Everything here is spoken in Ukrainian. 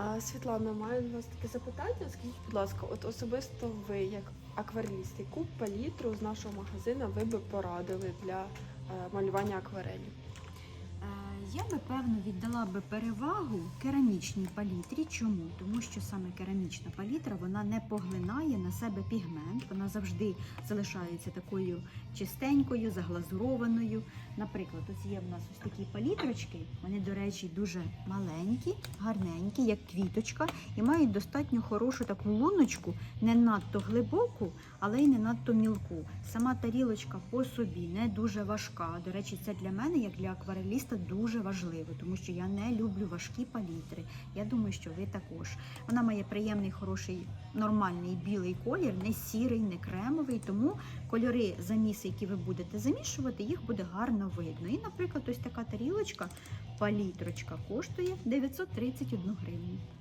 А Світлана, маю до вас таке запитання. Скажіть, будь ласка, от особисто ви, як аквареліст, яку палітру з нашого магазину ви би порадили для е, малювання акварелі? Я би певно віддала би перевагу керамічній палітрі. Чому? Тому що саме керамічна палітра вона не поглинає на себе пігмент, вона завжди залишається такою чистенькою, заглазурованою. Наприклад, ось є в нас ось такі палітрочки. Вони, до речі, дуже маленькі, гарненькі, як квіточка, і мають достатньо хорошу таку луночку, не надто глибоку, але й не надто мілку. Сама тарілочка по собі не дуже важка. До речі, це для мене, як для аквареліста, дуже важливо, тому що я не люблю важкі палітри. Я думаю, що ви також. Вона має приємний, хороший, нормальний білий колір, не сірий, не кремовий. Тому кольори заміси, які ви будете замішувати, їх буде гарно видно. І, наприклад, ось така тарілочка, палітрочка коштує 931 гривню.